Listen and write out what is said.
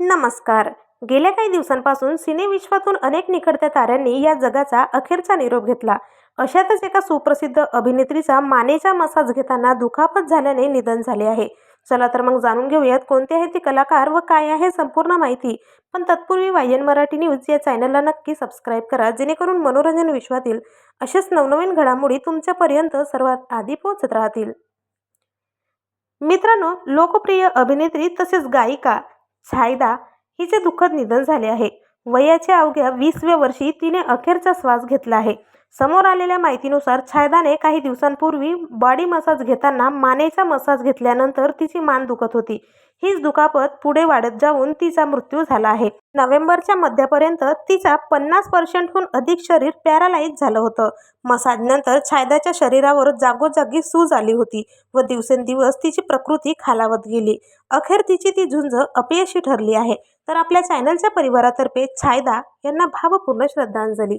नमस्कार. गेल्या काही दिवसांपासून सिनेविश्वातून अनेक निखडत्या ताऱ्यांनी या जगाचा अखेरचा निरोप घेतला. अशातच एका सुप्रसिद्ध अभिनेत्रीचा मानेचा मसाज घेताना दुखापत झाल्याने निधन झाले आहे. चला तर मग जाणून घेऊयात कोणते आहेत ते कलाकार व काय आहे संपूर्ण माहिती. पण तत्पूर्वी वायन मराठी न्यूज या चॅनलला नक्की सबस्क्राईब करा जेणेकरून मनोरंजन विश्वातील असेच नवनवीन घडामोडी तुमच्यापर्यंत सर्वात आधी पोहोचत राहतील. मित्रांनो लोकप्रिय अभिनेत्री तसेच गायिका छायदा हिचे दुःखद निधन झाले आहे. वयाच्या अवघ्या वीसव्या वर्षी तिने अखेरचा श्वास घेतला आहे. समोर आलेल्या माहितीनुसार छायदाने काही दिवसांपूर्वी बॉडी मसाज घेताना मानेचा मसाज घेतल्यानंतर तिची मान दुखत होती. हीच दुखापत पुढे वाढत जाऊन तिचा मृत्यू झाला आहे. नोव्हेंबरच्या मध्यापर्यंत तिचा पन्नास पर्सेंटहून अधिक शरीर पॅरालाइज झालं होतं. मसाजनंतर छायदाच्या शरीरावर जागोजागी सूज आली होती व दिवसेंदिवस तिची प्रकृती खालावत गेली. अखेर तिची ती झुंज अपयशी ठरली आहे. तर आपल्या चॅनलच्या परिवारातर्फे छायदा यांना भावपूर्ण श्रद्धांजली.